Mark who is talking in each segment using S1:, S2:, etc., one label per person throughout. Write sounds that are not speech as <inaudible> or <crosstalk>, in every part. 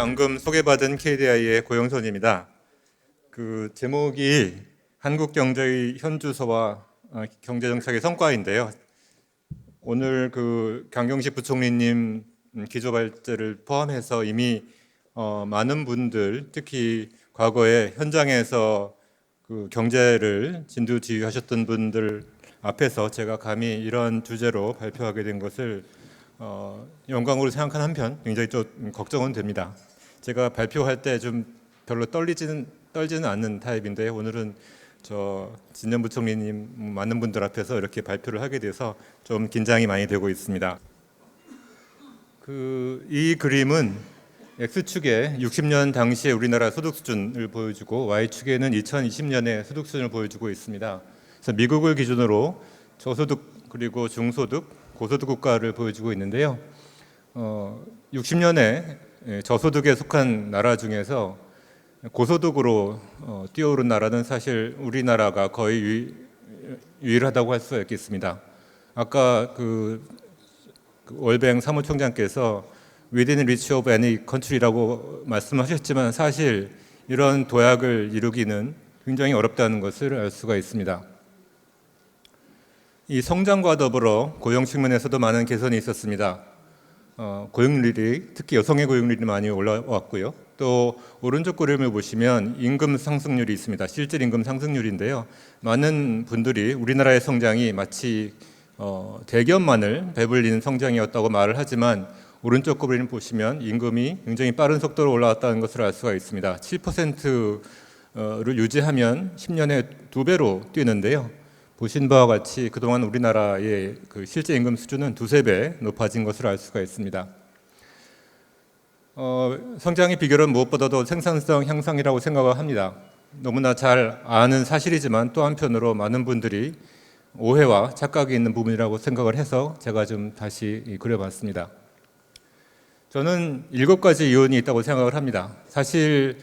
S1: 방금 소개받은 KDI의 고영선입니다. 그 제목이 한국 경제의 현주소와 어, 경제 정책의 성과인데요. 오늘 그 강경식 부총리님 음, 기조 발제를 포함해서 이미 어, 많은 분들 특히 과거에 현장에서 그 경제를 진두 지휘하셨던 분들 앞에서 제가 감히 이런 주제로 발표하게 된 것을 어, 영광으로 생각한 한편 굉장히 좀 걱정은 됩니다. 제가 발표할 때 좀 별로 떨리지는 떨지는 않는 타입인데 오늘은 저 진전 부총리님 많은 분들 앞에서 이렇게 발표를 하게 돼서 좀 긴장이 많이 되고 있습니다. 그 이 그림은 X축에 60년 당시의 우리나라 소득 수준을 보여주고 Y축에는 2020년의 소득 수준을 보여주고 있습니다. 그래서 미국을 기준으로 저소득 그리고 중소득, 고소득 국가를 보여주고 있는데요. 어, 60년에 저소득에 속한 나라 중에서 고소득으로 어, 뛰어오른 나라는 사실 우리나라가 거의 유, 유일하다고 할 수 있겠습니다. 아까 그, 그 월뱅 사무총장께서 within reach of any country라고 말씀하셨지만 사실 이런 도약을 이루기는 굉장히 어렵다는 것을 알 수가 있습니다. 이 성장과 더불어 고용 측면에서도 많은 개선이 있었습니다. 어, 고용률이 특히 여성의 고용률이 많이 올라왔고요. 또 오른쪽 그림을 보시면 임금 상승률이 있습니다. 실질 임금 상승률인데요. 많은 분들이 우리나라의 성장이 마치 어, 대기업만을 배불리는 성장이었다고 말을 하지만 오른쪽 그림 보시면 임금이 굉장히 빠른 속도로 올라왔다는 것을 알 수가 있습니다. 7%를 유지하면 10년에 두 배로 뛰는데요. 보신 바와 같이 그동안 우리나라의 그 실제 임금 수준은 두세 배 높아진 것을 알 수가 있습니다. 어, 성장의 비결은 무엇보다도 생산성 향상이라고 생각을 합니다. 너무나 잘 아는 사실이지만 또 한편으로 많은 분들이 오해와 착각이 있는 부분이라고 생각을 해서 제가 좀 다시 그려봤습니다. 저는 일곱 가지 요인이 있다고 생각을 합니다. 사실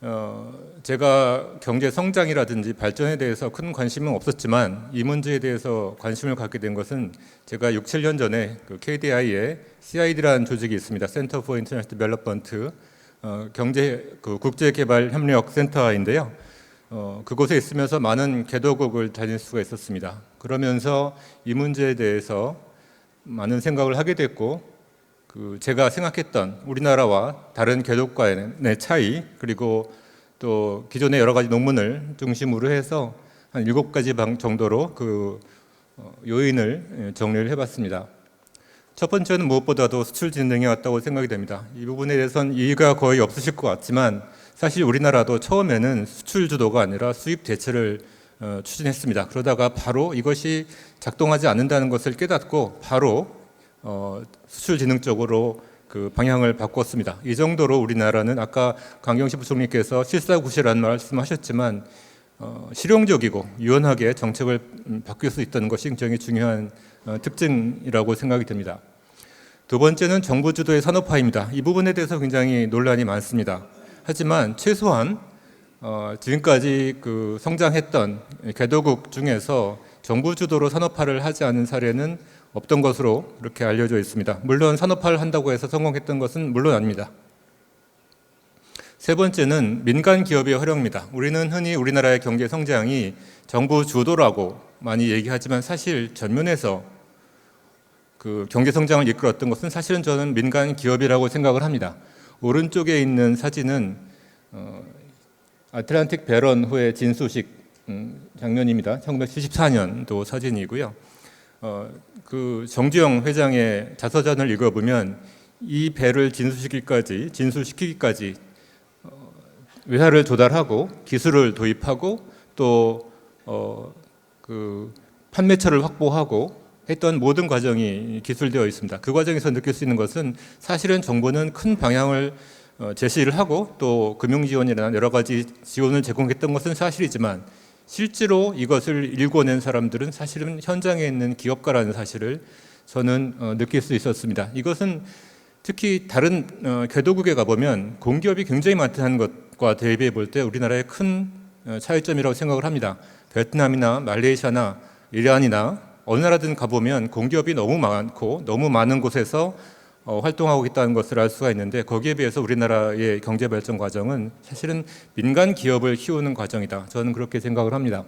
S1: 어, 제가 경제 성장이라든지 발전에 대해서 큰 관심은 없었지만 이 문제에 대해서 관심을 갖게 된 것은 제가 6, 7년 전에 그 KDI에 CID라는 조직이 있습니다. For International Development 어, 경제 그 국제 개발 협력 센터인데요. 어, 그곳에 있으면서 많은 개도국을 다닐 수가 있었습니다. 그러면서 이 문제에 대해서 많은 생각을 하게 됐고 그 제가 생각했던 우리나라와 다른 개독과의 차이 그리고 또 기존의 여러 가지 논문을 중심으로 해서 한 일곱 가지 방 정도로 그 어, 요인을 정리를 해봤습니다. 첫 번째는 무엇보다도 수출 진흥이 왔다고 생각이 됩니다. 이 부분에 대해서는 이의가 거의 없으실 것 같지만 사실 우리나라도 처음에는 수출 주도가 아니라 수입 대체를 어, 추진했습니다. 그러다가 바로 이것이 작동하지 않는다는 것을 깨닫고 바로 어, 수출 진흥 쪽으로 그 방향을 바꿨습니다. 이 정도로 우리나라는 아까 강경식 부총리께서 실사구시라는 말씀하셨지만 어, 실용적이고 유연하게 정책을 음, 바뀔 수 있다는 것이 굉장히 중요한 어, 특징이라고 생각이 듭니다. 두 번째는 정부 주도의 산업화입니다. 이 부분에 대해서 굉장히 논란이 많습니다. 하지만 최소한 어, 지금까지 그 성장했던 개도국 중에서 정부 주도로 산업화를 하지 않은 사례는 없던 것으로 이렇게 알려져 있습니다. 물론 산업화를 한다고 해서 성공했던 것은 물론 아닙니다. 세 번째는 민간 기업의 활용입니다. 우리는 흔히 우리나라의 경제 성장이 정부 주도라고 많이 얘기하지만 사실 전면에서 그 경제 성장을 이끌었던 것은 사실은 저는 민간 기업이라고 생각을 합니다. 오른쪽에 있는 사진은 어, 아틀란틱 배런 후의 진수식 음, 장면입니다. 1974년도 사진이고요. 어, 그 정주영 회장의 자서전을 읽어보면 이 배를 진수시키기까지 진수시키기까지 어, 외화를 조달하고 기술을 도입하고 또 어, 그 판매처를 확보하고 했던 모든 과정이 기술되어 있습니다. 그 과정에서 느낄 수 있는 것은 사실은 정부는 큰 방향을 어, 제시를 하고 또 금융 지원이나 여러 가지 지원을 제공했던 것은 사실이지만 실제로 이것을 일궈낸 사람들은 사실은 현장에 있는 기업가라는 사실을 저는 어, 느낄 수 있었습니다. 이것은 특히 다른 어, 개도국에 가보면 공기업이 굉장히 많다는 것과 대비해 볼 때 우리나라의 큰 어, 차이점이라고 생각을 합니다. 베트남이나 말레이시아나 이란이나 어느 나라든 가보면 공기업이 너무 많고 너무 많은 곳에서 어, 활동하고 있다는 것을 알 수가 있는데 거기에 비해서 우리나라의 경제 발전 과정은 사실은 민간 기업을 키우는 과정이다. 저는 그렇게 생각을 합니다.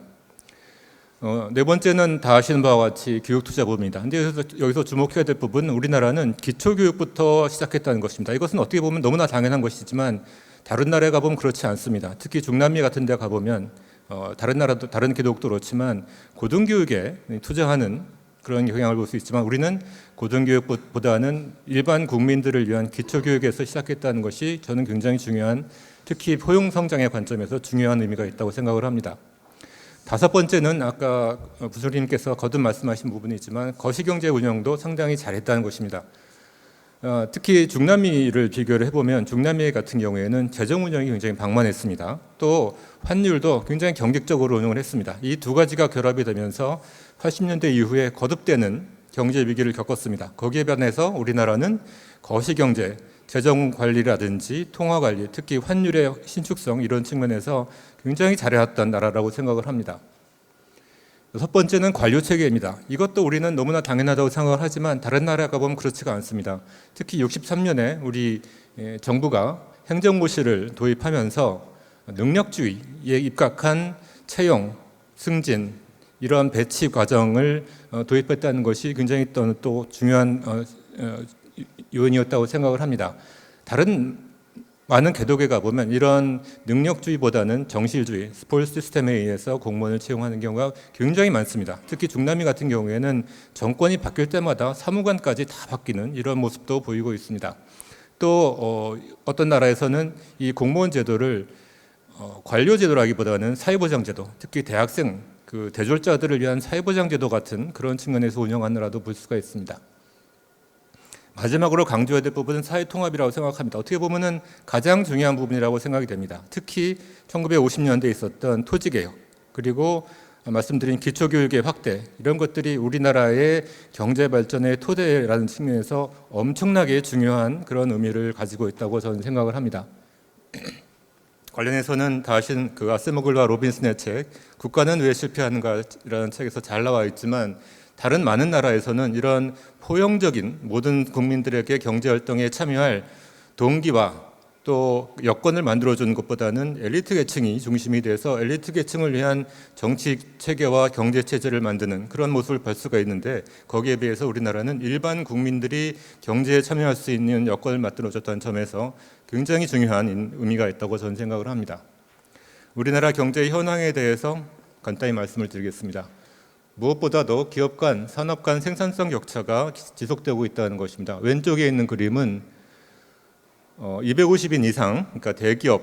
S1: 어, 네 번째는 다 아시는 바와 같이 교육 투자 부분입니다. 근데 여기서, 여기서 주목해야 될 부분은 우리나라는 기초 교육부터 시작했다는 것입니다. 이것은 어떻게 보면 너무나 당연한 것이지만 다른 나라에 가보면 그렇지 않습니다. 특히 중남미 같은 데 가보면 어, 다른 나라도 다른 기독도 그렇지만 고등교육에 투자하는 그런 경향을 볼 수 있지만 우리는 고등교육보다는 일반 국민들을 위한 기초교육에서 시작했다는 것이 저는 굉장히 중요한 특히 포용 성장의 관점에서 중요한 의미가 있다고 생각을 합니다. 다섯 번째는 아까 부소님께서 거듭 말씀하신 부분이지만 거시경제 운영도 상당히 잘했다는 것입니다. 어, 특히 중남미를 비교를 해보면 중남미 같은 경우에는 재정 운영이 굉장히 방만했습니다. 또 환율도 굉장히 경직적으로 운영을 했습니다. 이 두 가지가 결합이 되면서 80년대 이후에 거듭되는 경제 위기를 겪었습니다. 거기에 반해서 우리나라는 거시경제, 재정 관리라든지 통화 관리, 특히 환율의 신축성 이런 측면에서 굉장히 잘해왔던 나라라고 생각을 합니다. 여섯 번째는 관료 체계입니다. 이것도 우리는 너무나 당연하다고 생각을 하지만 다른 나라 가보면 그렇지가 않습니다. 특히 63년에 우리 예, 정부가 행정고시를 도입하면서 능력주의에 입각한 채용, 승진 이러한 배치 과정을 어, 도입했다는 것이 굉장히 또, 또 중요한 어, 어, 요인이었다고 생각을 합니다. 다른 많은 개독에 가보면 이런 능력주의보다는 정실주의, 스포일 시스템에 의해서 공무원을 채용하는 경우가 굉장히 많습니다. 특히 중남미 같은 경우에는 정권이 바뀔 때마다 사무관까지 다 바뀌는 이런 모습도 보이고 있습니다. 또 어, 어떤 나라에서는 이 공무원 제도를 어, 관료 제도라기보다는 사회보장 제도, 특히 대학생 그 대졸자들을 위한 사회보장 제도 같은 그런 측면에서 운영하느라도 볼 수가 있습니다. 마지막으로 강조해야 될 부분은 사회 통합이라고 생각합니다. 어떻게 보면은 가장 중요한 부분이라고 생각이 됩니다. 특히 1950년대에 있었던 토지 개혁 그리고 말씀드린 기초 교육의 확대 이런 것들이 우리나라의 경제 발전의 토대라는 측면에서 엄청나게 중요한 그런 의미를 가지고 있다고 저는 생각을 합니다. <clears throat> 관련해서는 다 아시는 그 아세모글과 로빈슨의 책 국가는 왜 실패하는가라는 책에서 잘 나와 있지만 다른 많은 나라에서는 이런 포용적인 모든 국민들에게 경제 활동에 참여할 동기와 또 여건을 만들어 주는 것보다는 엘리트 계층이 중심이 돼서 엘리트 계층을 위한 정치 체계와 경제 체제를 만드는 그런 모습을 볼 수가 있는데 거기에 비해서 우리나라는 일반 국민들이 경제에 참여할 수 있는 여건을 만들어 줬다는 점에서 굉장히 중요한 의미가 있다고 저는 생각을 합니다. 우리나라 경제 현황에 대해서 간단히 말씀을 드리겠습니다. 무엇보다도 기업 간, 산업 간 생산성 격차가 지속되고 있다는 것입니다. 왼쪽에 있는 그림은 어, 250인 이상, 그러니까 대기업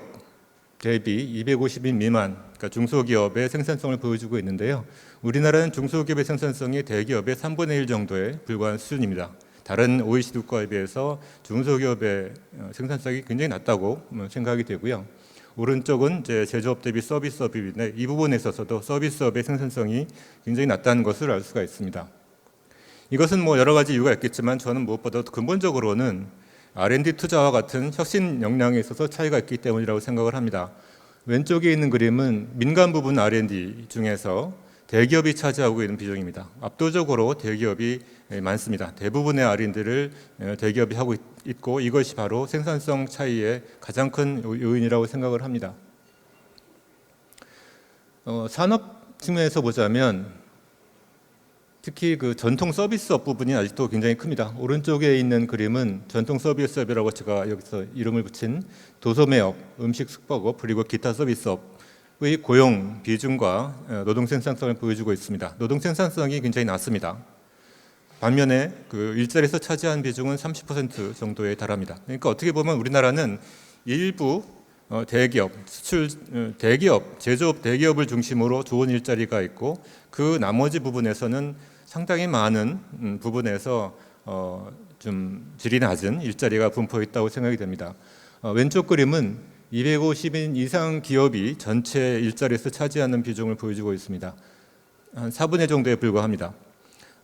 S1: 대비 250인 미만, 그러니까 중소기업의 생산성을 보여주고 있는데요. 우리나라는 중소기업의 생산성이 대기업의 3분의 1 정도에 불과한 수준입니다. 다른 OECD 국가에 비해서 중소기업의 어, 생산성이 굉장히 낮다고 생각이 되고요. 오른쪽은 이제 제조업 대비 서비스업인데 이 부분에 있어서도 서비스업의 생산성이 굉장히 낮다는 것을 알 수가 있습니다. 이것은 뭐 여러 가지 이유가 있겠지만 저는 무엇보다도 근본적으로는 R&D 투자와 같은 혁신 역량에 있어서 차이가 있기 때문이라고 생각을 합니다. 왼쪽에 있는 그림은 민간 부분 R&D 중에서 대기업이 차지하고 있는 비중입니다. 압도적으로 대기업이 많습니다. 대부분의 R&D를 대기업이 하고 있고 이것이 바로 생산성 차이의 가장 큰 요인이라고 생각을 합니다. 어, 산업 측면에서 보자면 특히 그 전통 서비스업 부분이 아직도 굉장히 큽니다. 오른쪽에 있는 그림은 전통 서비스업이라고 제가 여기서 이름을 붙인 도소매업, 음식 숙박업 그리고 기타 서비스업 의 고용 비중과 어, 노동 생산성을 보여주고 있습니다. 노동 생산성이 굉장히 낮습니다. 반면에 그 일자리에서 차지한 비중은 30% 정도에 달합니다. 그러니까 어떻게 보면 우리나라는 일부 어, 대기업, 수출 어, 대기업, 제조업 대기업을 중심으로 좋은 일자리가 있고 그 나머지 부분에서는 상당히 많은 음, 부분에서 좀 질이 낮은 일자리가 분포 있다고 생각이 됩니다. 왼쪽 그림은 250인 이상 기업이 전체 일자리에서 차지하는 비중을 보여주고 있습니다. 한 4분의 정도에 불과합니다.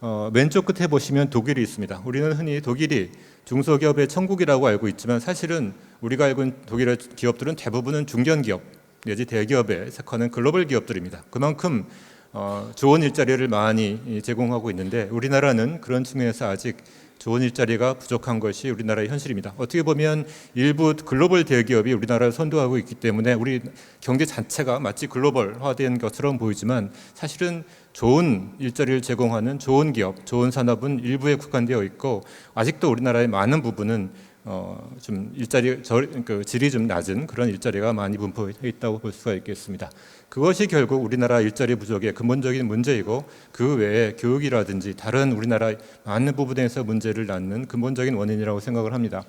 S1: 어, 왼쪽 끝에 보시면 독일이 있습니다. 우리는 흔히 독일이 중소기업의 천국이라고 알고 있지만 사실은 우리가 알고 있는 독일의 기업들은 대부분은 중견기업 내지 대기업에 속하는 글로벌 기업들입니다. 그만큼 어, 좋은 일자리를 많이 제공하고 있는데 우리나라는 그런 측면에서 아직 좋은 일자리가 부족한 것이 우리나라의 현실입니다. 어떻게 보면 일부 글로벌 대기업이 우리나라를 선도하고 있기 때문에 우리 경제 자체가 마치 글로벌화된 것처럼 보이지만 사실은 좋은 일자리를 제공하는 좋은 기업, 좋은 산업은 일부에 국한되어 있고 아직도 우리나라의 많은 부분은 어, 좀 일자리 저, 그 질이 좀 낮은 그런 일자리가 많이 분포해 있다고 볼 수가 있겠습니다. 그것이 결국 우리나라 일자리 부족의 근본적인 문제이고 그 외에 교육이라든지 다른 우리나라 많은 부분에서 문제를 낳는 근본적인 원인이라고 생각을 합니다.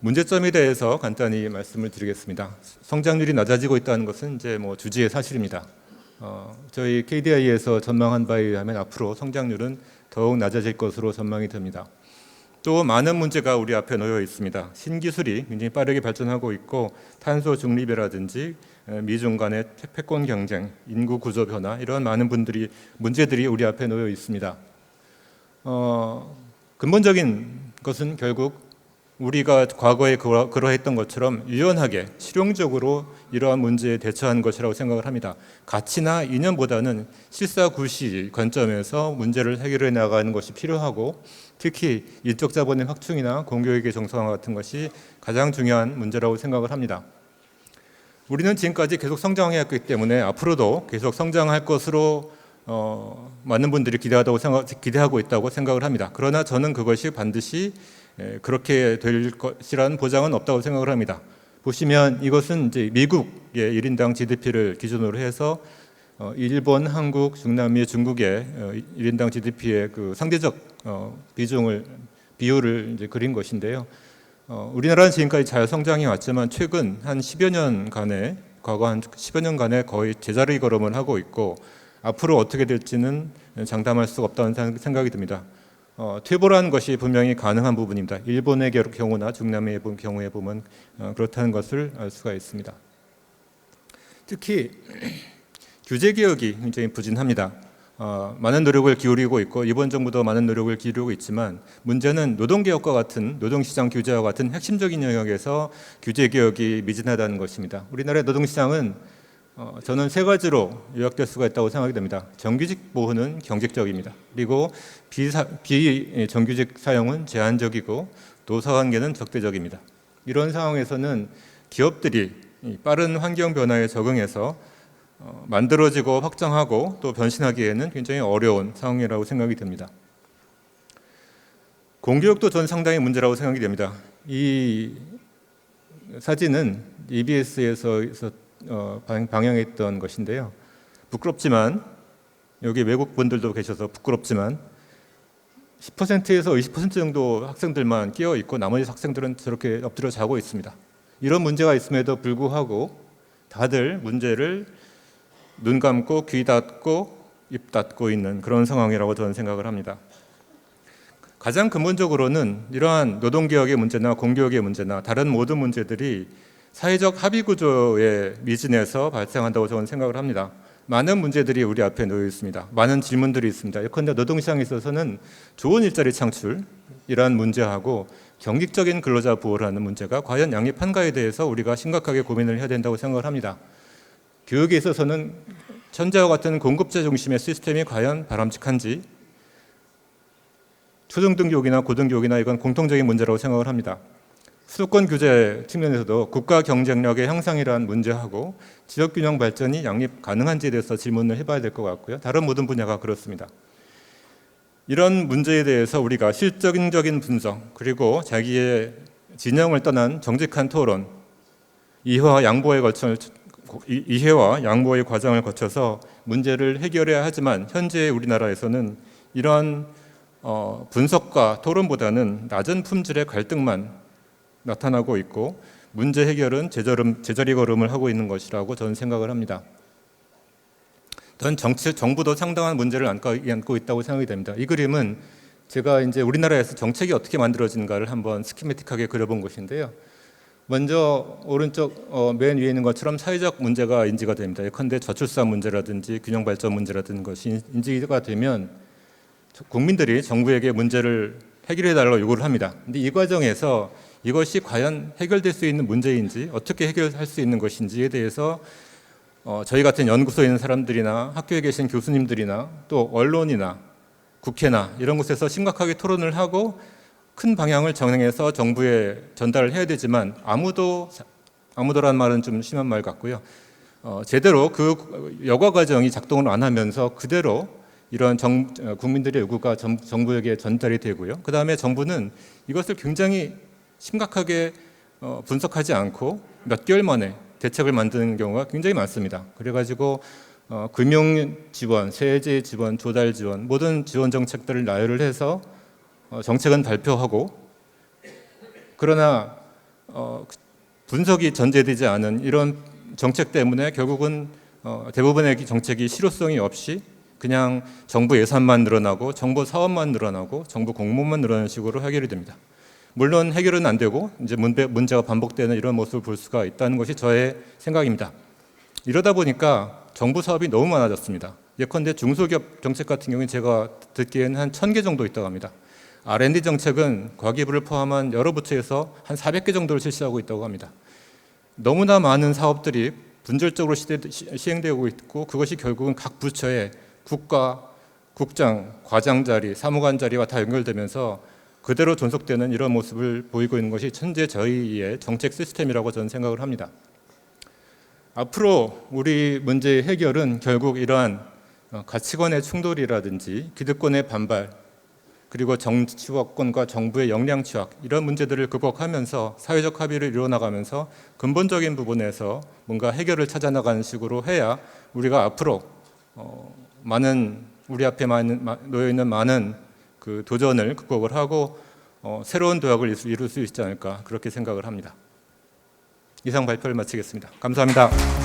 S1: 문제점에 대해서 간단히 말씀을 드리겠습니다. 성장률이 낮아지고 있다는 것은 이제 뭐 주지의 사실입니다. 어, 저희 KDI에서 전망한 바에 의하면 앞으로 성장률은 더욱 낮아질 것으로 전망이 됩니다. 또 많은 문제가 우리 앞에 놓여 있습니다. 신기술이 굉장히 빠르게 발전하고 있고 탄소 중립이라든지 미중 간의 패권 경쟁, 인구 구조 변화 이런 많은 분들이 문제들이 우리 앞에 놓여 있습니다. 어, 근본적인 것은 결국 우리가 과거에 그러, 그러했던 것처럼 유연하게 실용적으로 이러한 문제에 대처하는 것이라고 생각을 합니다. 가치나 이념보다는 실사구시 관점에서 문제를 해결해 나가는 것이 필요하고 특히 인적 자본의 확충이나 공교육의 정상화 같은 것이 가장 중요한 문제라고 생각을 합니다. 우리는 지금까지 계속 성장해왔기 때문에 앞으로도 계속 성장할 것으로 어, 많은 분들이 기대하다고 생각, 기대하고 있다고 생각을 합니다. 그러나 저는 그것이 반드시 에, 그렇게 될 것이라는 보장은 없다고 생각을 합니다. 보시면 이것은 이제 미국의 1인당 GDP를 기준으로 해서 어, 일본, 한국, 중남미, 중국의 어, 1인당 GDP의 그 상대적 어, 비중을 비율을 이제 그린 것인데요. 어, 우리나라는 지금까지 잘 성장해 왔지만 최근 한 10여 년간에 과거 한 10여 년간에 거의 제자리 걸음을 하고 있고 앞으로 어떻게 될지는 장담할 수가 없다는 생각이 듭니다. 어, 퇴보라는 것이 분명히 가능한 부분입니다. 일본의 경우나 중남미의 경우에 보면 어, 그렇다는 것을 알 수가 있습니다. 특히 <clears throat> 규제 개혁이 굉장히 부진합니다. 어, 많은 노력을 기울이고 있고 이번 정부도 많은 노력을 기울이고 있지만 문제는 노동 개혁과 같은 노동 시장 규제와 같은 핵심적인 영역에서 규제 개혁이 미진하다는 것입니다. 우리나라의 노동 시장은 어, 저는 세 가지로 요약될 수가 있다고 생각이 됩니다. 정규직 보호는 경직적입니다. 그리고 비사, 비정규직 사용은 제한적이고 노사관계는 적대적입니다. 이런 상황에서는 기업들이 빠른 환경 변화에 적응해서 어, 만들어지고 확장하고 또 변신하기에는 굉장히 어려운 상황이라고 생각이 됩니다. 공교육도 전 상당히 문제라고 생각이 됩니다. 이 사진은 EBS에서 어, 방영했던 것인데요. 부끄럽지만 여기 외국 분들도 계셔서 부끄럽지만 10%에서 20% 정도 학생들만 끼어 있고 나머지 학생들은 저렇게 엎드려 자고 있습니다. 이런 문제가 있음에도 불구하고 다들 문제를 눈 감고 귀 닫고 입 닫고 있는 그런 상황이라고 저는 생각을 합니다. 가장 근본적으로는 이러한 노동개혁의 문제나 공교육의 문제나 다른 모든 문제들이 사회적 합의 구조의 미진에서 발생한다고 저는 생각을 합니다. 많은 문제들이 우리 앞에 놓여 있습니다. 많은 질문들이 있습니다. 예컨대 노동시장에 있어서는 좋은 일자리 창출이란 문제하고 경직적인 근로자 보호라는 문제가 과연 양립한가에 대해서 우리가 심각하게 고민을 해야 된다고 생각을 합니다. 교육에 있어서는 천재와 같은 공급자 중심의 시스템이 과연 바람직한지 초등등교육이나 고등 교육이나 이건 공통적인 문제라고 생각을 합니다. 수도권 규제 측면에서도 국가 경쟁력의 향상이라는 문제하고 지역 균형 발전이 양립 가능한지에 대해서 질문을 해봐야 될 것 같고요. 다른 모든 분야가 그렇습니다. 이런 문제에 대해서 우리가 실적인 분석 그리고 자기의 진영을 떠난 정직한 토론 이해와 양보에 걸쳐 이해와 양보의 과정을 거쳐서 문제를 해결해야 하지만 현재 우리나라에서는 이러한 어, 분석과 토론보다는 낮은 품질의 갈등만 나타나고 있고 문제 해결은 제자름, 제자리 걸음을 하고 있는 것이라고 저는 생각을 합니다. 전 정치, 정부도 상당한 문제를 안고, 있다고 생각이 됩니다. 이 그림은 제가 이제 우리나라에서 정책이 어떻게 만들어지는가를 한번 스키매틱하게 그려본 것인데요. 먼저 오른쪽 어, 맨 위에 있는 것처럼 사회적 문제가 인지가 됩니다. 예컨대 저출산 문제라든지 균형 발전 문제라든지 것이 인지가 되면 국민들이 정부에게 문제를 해결해 달라고 요구를 합니다. 근데 이 과정에서 이것이 과연 해결될 수 있는 문제인지 어떻게 해결할 수 있는 것인지에 대해서 어, 저희 같은 연구소에 있는 사람들이나 학교에 계신 교수님들이나 또 언론이나 국회나 이런 곳에서 심각하게 토론을 하고 큰 방향을 정해서 정부에 전달을 해야 되지만 아무도 아무도란 말은 좀 심한 말 같고요. 어, 제대로 그 여과 과정이 작동을 안 하면서 그대로 이런 정, 어, 국민들의 요구가 정, 정부에게 전달이 되고요. 그 다음에 정부는 이것을 굉장히 심각하게 어, 분석하지 않고 몇 개월 만에 대책을 만드는 경우가 굉장히 많습니다. 그래가지고 어, 금융 지원, 세제 지원, 조달 지원 모든 지원 정책들을 나열을 해서 어, 정책은 발표하고 그러나 어, 분석이 전제되지 않은 이런 정책 때문에 결국은 어, 대부분의 정책이 실효성이 없이 그냥 정부 예산만 늘어나고 정부 사업만 늘어나고 정부 공무원만 늘어나는 식으로 해결이 됩니다. 물론 해결은 안 되고 이제 문제, 문제가 반복되는 이런 모습을 볼 수가 있다는 것이 저의 생각입니다. 이러다 보니까 정부 사업이 너무 많아졌습니다. 예컨대 중소기업 정책 같은 경우에 제가 듣기에는 한 천 개 정도 있다고 합니다. R&D 정책은 과기부를 포함한 여러 부처에서 한 400개 정도를 실시하고 있다고 합니다. 너무나 많은 사업들이 분절적으로 시행되고 있고 그것이 결국은 각 부처의 국가, 국장, 과장 자리, 사무관 자리와 다 연결되면서 그대로 존속되는 이런 모습을 보이고 있는 것이 현재 저희의 정책 시스템이라고 저는 생각을 합니다. 앞으로 우리 문제의 해결은 결국 이러한 어, 가치관의 충돌이라든지 기득권의 반발 그리고 정치권과 정부의 역량 취약 이런 문제들을 극복하면서 사회적 합의를 이루어나가면서 근본적인 부분에서 뭔가 해결을 찾아나가는 식으로 해야 우리가 앞으로 어, 많은 우리 앞에 놓여 있는 많은 그 도전을 극복을 하고 어, 새로운 도약을 이룰 수 있지 않을까 그렇게 생각을 합니다. 이상 발표를 마치겠습니다. 감사합니다.